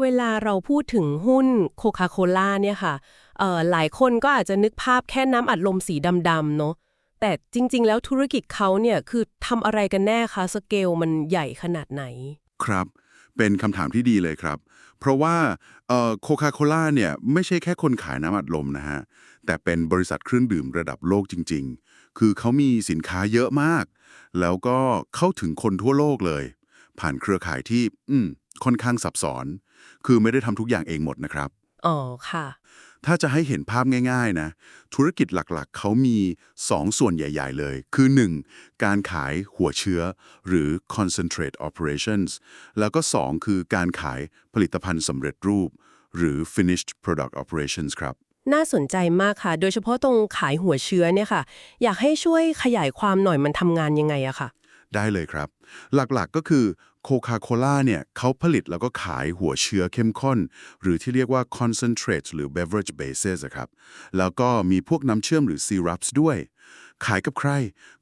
เวลาเราพูดถึงหุ้นโคคาโคล่าเนี่ยค่ะเอ่อหลายคนก็อาจจะนึกภาพแค่น้ำอัดลมสีดำๆเนาะแต่จริง ๆ แล้วธุรกิจเขาเนี่ยคือทำอะไรกันแน่คะสเกลมันใหญ่ขนาดไหน ครับ เป็นคำถามที่ดีเลยครับ เพราะว่าโคคาโคล่าเนี่ยไม่ใช่แค่คนขายน้ำอัดลมนะฮะ แต่เป็นบริษัทเครื่องดื่มระดับโลกจริง ๆ คือเขามีสินค้าเยอะมาก แล้วก็เข้าถึงคนทั่วโลกเลย ผ่านเครือข่ายที่ อืมค่อนข้างซับซ้อน คือไม่ได้ทำทุกอย่างเองหมดนะครับ อ๋อค่ะ ถ้าจะให้เห็นภาพง่าย ๆ นะ ธุรกิจหลักๆ เขามี 2 ส่วนใหญ่ ๆ เลย คือ 1. การขายหัวเชื้อ หรือ concentrate operations แล้วก็ 2 คือการขายผลิตภัณฑ์สำเร็จรูป หรือ finished product operations ครับ น่าสนใจมากค่ะ โดยเฉพาะตรงขายหัวเชื้อเนี่ยค่ะ อยากให้ช่วยขยายความหน่อยมันทำงานยังไงอะค่ะ ได้เลยครับ หลักๆก็คือโคคาโคล่าเนี่ยเขาผลิตแล้วก็ขายหัวเชื้อเข้มข้น หรือที่เรียกว่า concentrate หรือ beverage bases อะครับ แล้วก็มีพวกน้ำเชื่อมหรือ syrups ด้วย ขายกับใคร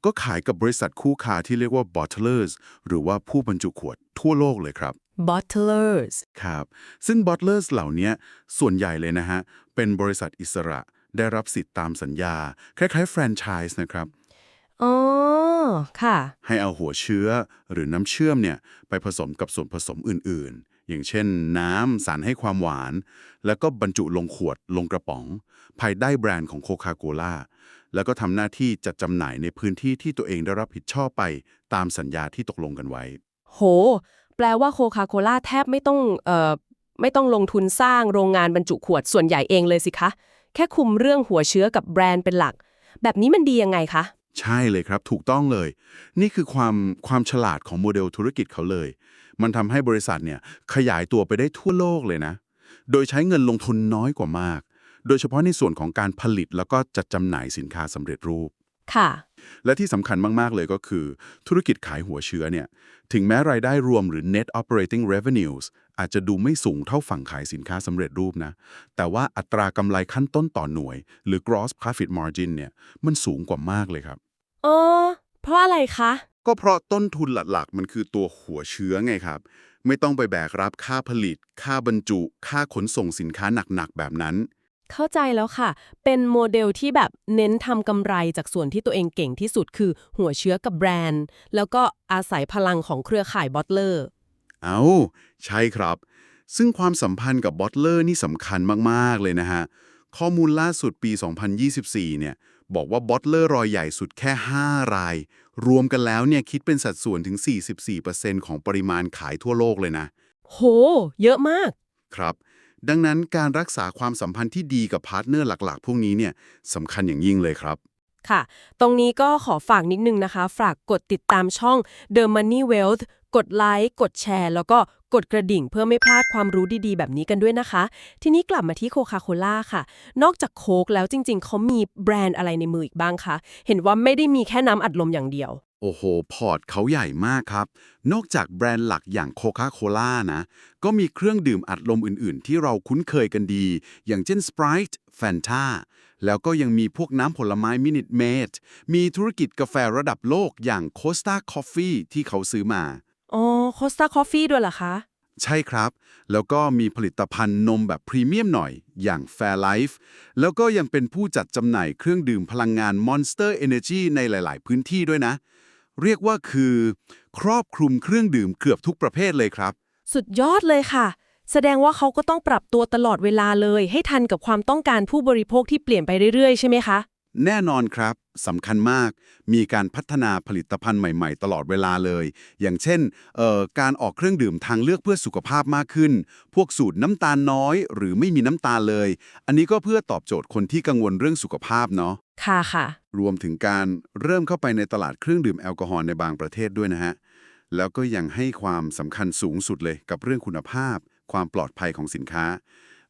ก็ขายกับบริษัทคู่ค้าที่เรียกว่า bottlers หรือว่าผู้บรรจุขวดทั่วโลกเลยครับ bottlers ครับ ซึ่ง bottlers เหล่านี้ส่วนใหญ่เลยนะฮะ เป็นบริษัทอิสระได้รับสิทธิ์ตามสัญญา คล้ายๆแฟรนไชส์นะครับ อ๋อ ค่ะ ให้เอาหัวเชื้อหรือน้ำเชื่อมเนี่ยไปผสมกับส่วนผสมอื่นๆ อย่างเช่น น้ำสารให้ความหวาน แล้วก็บรรจุลงขวดลงกระป๋อง ภายใต้แบรนด์ของโคคาโคล่าแล้วก็ทำหน้าที่จัดจำหน่ายในพื้นที่ที่ตัวเองได้รับผิดชอบไปตามสัญญาที่ตกลงกันไว้ โห แปลว่าโคคาโคล่าแทบไม่ต้องเอ่อไม่ต้องลงทุนสร้างโรงงานบรรจุขวดส่วนใหญ่เองเลยสิคะ แค่คุมเรื่องหัวเชื้อกับแบรนด์เป็นหลัก แบบนี้มันดียังไงคะ ใช่เลยครับ ถูกต้องเลย นี่คือความความฉลาดของโมเดลธุรกิจเขาเลย มันทำให้บริษัทเนี่ยขยายตัวไปได้ทั่วโลกเลยนะ โดยใช้เงินลงทุนน้อยกว่ามาก โดยเฉพาะในส่วนของการผลิตแล้วก็จัดจำหน่ายสินค้าสำเร็จรูป ค่ะ และที่สำคัญมาก ๆ เลยก็คือ ธุรกิจขายหัวเชื้อเนี่ย ถึงแม้รายได้รวมหรือ net operating revenues อาจจะดูไม่สูงเท่าฝั่งขายสินค้าสำเร็จรูปนะ แต่ว่าอัตรากำไรขั้นต้นต่อหน่วย หรือ gross profit margin เนี่ย มันสูงกว่ามากเลยครับ อ๋อเพราะอะไรคะ ก็เพราะต้นทุนหลักๆ มันคือตัวหัวเชื้อไงครับ ไม่ต้องไปแบกรับค่าผลิต ค่าบรรจุ ค่าขนส่งสินค้าหนักๆ แบบนั้น เข้าใจแล้วค่ะ เป็นโมเดลที่แบบเน้นทำกำไรจากส่วนที่ตัวเองเก่งที่สุดคือหัวเชื้อกับแบรนด์ แล้วก็อาศัยพลังของเครือข่ายบอตเลอร์ เอาใช่ครับ ซึ่งความสัมพันธ์กับบอตเลอร์นี่สำคัญมากๆเลยนะฮะ ข้อมูลล่าสุดปี 2024 เนี่ย บอกว่าบอตเลอร์รอยใหญ่สุดแค่ 5 ราย รวมกันแล้วเนี่ยคิดเป็นสัดส่วนถึง 44%ของปริมาณขายทั่วโลกเลยนะ โห เยอะมาก ครับ ดังนั้นการรักษาความสัมพันธ์ที่ดีกับพาร์ทเนอร์หลักๆ พวกนี้เนี่ยสำคัญอย่างยิ่งเลยครับ ค่ะ ตรงนี้ก็ขอฝากนิดนึงนะคะ ฝากกดติดตามช่อง The Money Wealth กดไลค์ กดแชร์ แล้วก็ กดกระดิ่งเพื่อไม่พลาดความรู้ดีๆ แบบนี้กันด้วยนะคะ ทีนี้กลับมาที่โคคาโคล่าค่ะ นอกจากโค้กแล้วจริง ๆ เขามีแบรนด์อะไรในมืออีกบ้างคะ เห็นว่าไม่ได้มีแค่น้ำอัดลมอย่างเดียว โอ้โห พอร์ตเขาใหญ่มากครับ นอกจากแบรนด์หลักอย่างโคคาโคล่านะ ก็มีเครื่องดื่มอัดลมอื่นๆ ที่เราคุ้นเคยกันดี อย่างเช่น Sprite Fanta แล้วก็ยังมีพวกน้ำผลไม้ Minute Maid มีธุรกิจกาแฟระดับโลกอย่าง Costa Coffee ที่เขาซื้อมา อ๋อโคสตาคอฟฟี่ด้วยเหรอคะ ใช่ครับ แล้วก็มีผลิตภัณฑ์นมแบบพรีเมียมหน่อย อย่าง Fairlife แล้วก็ยังเป็นผู้จัดจำหน่ายเครื่องดื่มพลังงาน Monster Energy ในหลาย ๆ พื้นที่ด้วยนะ เรียกว่าคือ ครอบคลุมเครื่องดื่มเกือบทุกประเภทเลยครับ สุดยอดเลยค่ะ แสดงว่าเขาก็ต้องปรับตัวตลอดเวลาเลย ให้ทันกับความต้องการผู้บริโภคที่เปลี่ยนไปเรื่อยๆ ใช่ไหมคะ แน่นอนครับสำคัญมากมีการพัฒนาผลิตภัณฑ์ใหม่ๆ ตลอดเวลาเลย อย่างเช่นเอ่อการออกเครื่องดื่มทางเลือกเพื่อสุขภาพมากขึ้น พวกสูตรน้ำตาลน้อย หรือไม่มีน้ำตาลเลย อันนี้ก็เพื่อตอบโจทย์คนที่กังวลเรื่องสุขภาพเนาะค่ะค่ะ รวมถึงการเริ่มเข้าไปในตลาดเครื่องดื่มแอลกอฮอล์ในบางประเทศด้วยนะฮะแล้วก็ยังให้ความสำคัญสูงสุดเลยกับเรื่องคุณภาพ ความปลอดภัยของสินค้า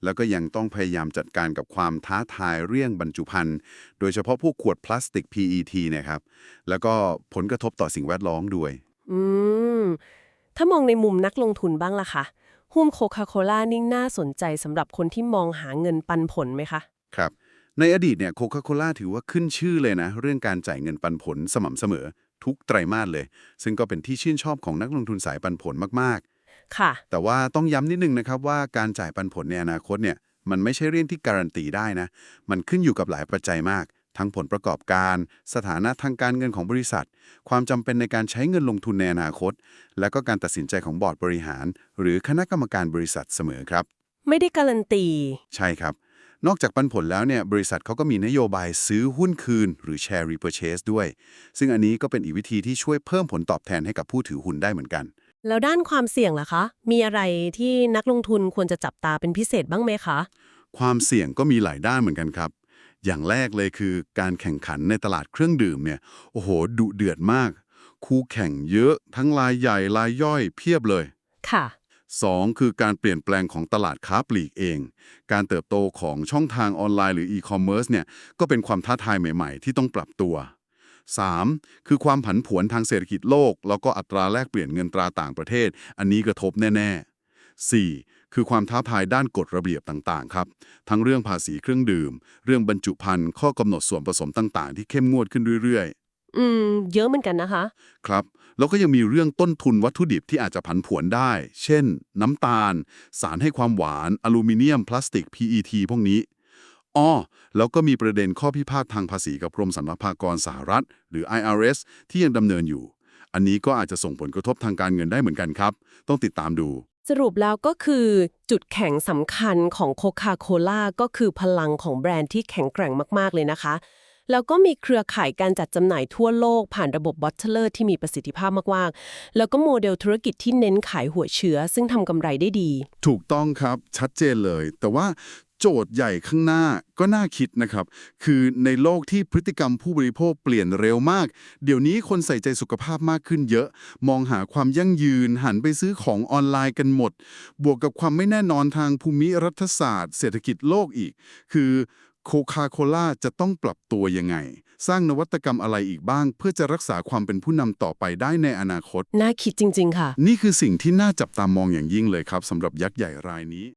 แล้วก็ยังต้องพยายามจัดการกับความท้าทายเรื่องบรรจุภัณฑ์ โดยเฉพาะพวกขวดพลาสติก PET นะครับ แล้วก็ผลกระทบต่อสิ่งแวดล้อมด้วย อืม ถ้ามองในมุมนักลงทุนบ้างล่ะคะหุ้นโคคาโคล่านี่น่าสนใจสำหรับคนที่มองหาเงินปันผลไหมคะ ครับในอดีตเนี่ยโคคาโคล่าถือว่าขึ้นชื่อเลยนะ เรื่องการจ่ายเงินปันผลสม่ำเสมอ ทุกไตรมาสเลย ซึ่งก็เป็นที่ชื่นชอบของนักลงทุนสายปันผลมาก ค่ะ แต่ว่าต้องย้ำนิดนึงนะครับว่าการจ่ายปันผลในอนาคตเนี่ยมันไม่ใช่เรื่องที่การันตีได้นะ มันขึ้นอยู่กับหลายปัจจัยมาก ทั้งผลประกอบการ สถานะทางการเงินของบริษัท ความจำเป็นในการใช้เงินลงทุนในอนาคต และก็การตัดสินใจของบอร์ดบริหาร หรือคณะกรรมการบริษัทเสมอครับ ไม่ได้การันตี ใช่ครับ นอกจากปันผลแล้วเนี่ยบริษัทเขาก็มีนโยบายซื้อหุ้นคืน หรือ share repurchase ด้วย ซึ่งอันนี้ก็เป็นอีกวิธีที่ช่วยเพิ่มผลตอบแทนให้กับผู้ถือหุ้นได้เหมือนกัน แล้วด้านความเสี่ยงล่ะคะ มีอะไรที่นักลงทุนควรจะจับตาเป็นพิเศษบ้างไหมคะ ความเสี่ยงก็มีหลายด้านเหมือนกันครับ อย่างแรกเลยคือการแข่งขันในตลาดเครื่องดื่มเนี่ย โอ้โห ดุเดือดมาก คู่แข่งเยอะทั้งรายใหญ่รายย่อยเพียบเลย ค่ะ 2. คือการเปลี่ยนแปลงของตลาดค้าปลีกเอง การเติบโตของช่องทางออนไลน์หรืออีคอมเมิร์ซเนี่ย ก็เป็นความท้าทายใหม่ ๆ ที่ต้องปรับตัว 3. คือความผันผวนทางเศรษฐกิจโลก แล้วก็อัตราแลกเปลี่ยนเงินตราต่างประเทศ อันนี้กระทบแน่ ๆ 4. คือความท้าทายด้านกฎระเบียบต่าง ๆ ครับ ทั้งเรื่องภาษีเครื่องดื่ม เรื่องบรรจุภัณฑ์ข้อกำหนดส่วนผสมต่างๆ ที่เข้มงวดขึ้นเรื่อยๆ อืม เยอะเหมือนกันนะคะ ครับ แล้วก็ยังมีเรื่องต้นทุนวัตถุดิบที่อาจจะผันผวนได้ เช่น น้ำตาล สารให้ความหวาน อลูมิเนียม พลาสติก PET พวกนี้ อ้อแล้วก็มีประเด็นข้อพิพาททางภาษีกับกรมสรรพากรสหรัฐ หรือ IRS ที่ยังดำเนินอยู่ อันนี้ก็อาจจะส่งผลกระทบทางการเงินได้เหมือนกันครับ ต้องติดตามดู สรุปแล้วก็คือจุดแข็งสำคัญของโคคาโคล่าก็คือพลังของแบรนด์ที่แข็งแกร่งมากๆเลยนะคะ แล้วก็มีเครือข่ายการจัดจำหน่ายทั่วโลกผ่านระบบบัตเทอร์ที่มีประสิทธิภาพมากๆ แล้วก็โมเดลธุรกิจที่เน้นขายหัวเชื้อ ซึ่งทำกำไรได้ดี ถูกต้องครับชัดเจนเลย แต่ว่า โจทย์ใหญ่ข้างหน้าก็น่าคิดนะครับ คือในโลกที่พฤติกรรมผู้บริโภคเปลี่ยนเร็วมาก เดี๋ยวนี้คนใส่ใจสุขภาพมากขึ้นเยอะ มองหาความยั่งยืนหันไปซื้อของออนไลน์กันหมด บวกกับความไม่แน่นอนทางภูมิรัฐศาสตร์ เศรษฐกิจโลกอีก คือโคคาโคล่าจะต้องปรับตัวยังไง สร้างนวัตกรรมอะไรอีกบ้าง เพื่อจะรักษาความเป็นผู้นำต่อไปได้ในอนาคต น่าคิดจริง ๆ ค่ะ นี่คือสิ่งที่น่าจับตามองอย่างยิ่งเลยครับสำหรับยักษ์ใหญ่รายนี้